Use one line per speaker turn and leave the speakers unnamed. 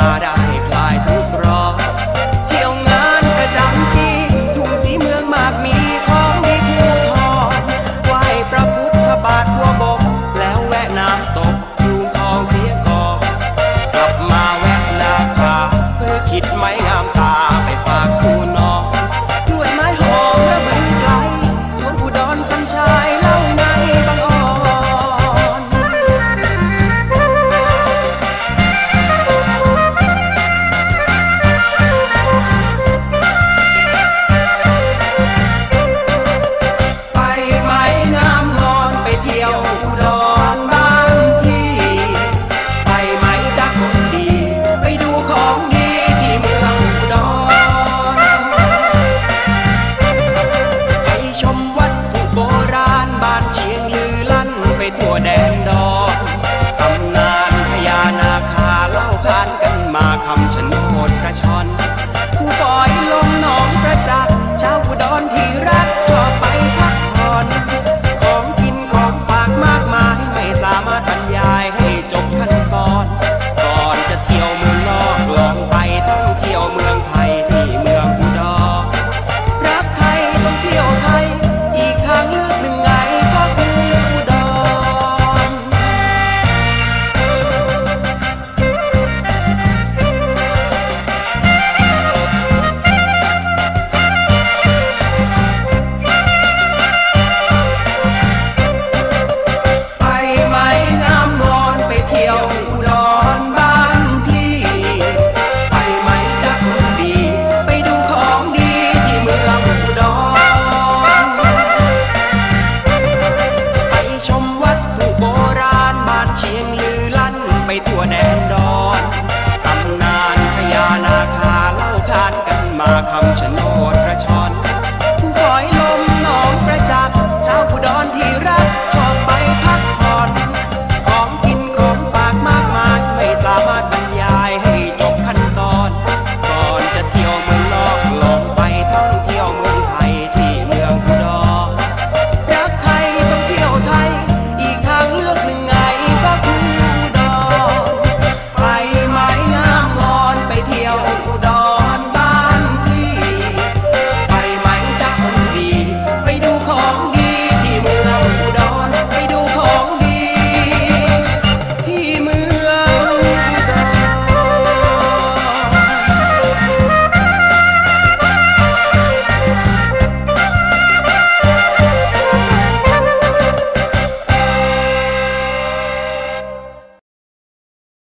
มาได้คลายทุกร้อนเที่ยวงานประจำที่ทุ่งสีเมืองมากมีของมีภูทองไหว้พระพุทธบาทตัวบก แล้วแวะน้ำตกยูงทองเสียก่อนกลับมาแวะนาคาเธอคิดไหม ไม่ทั่วแดนดอน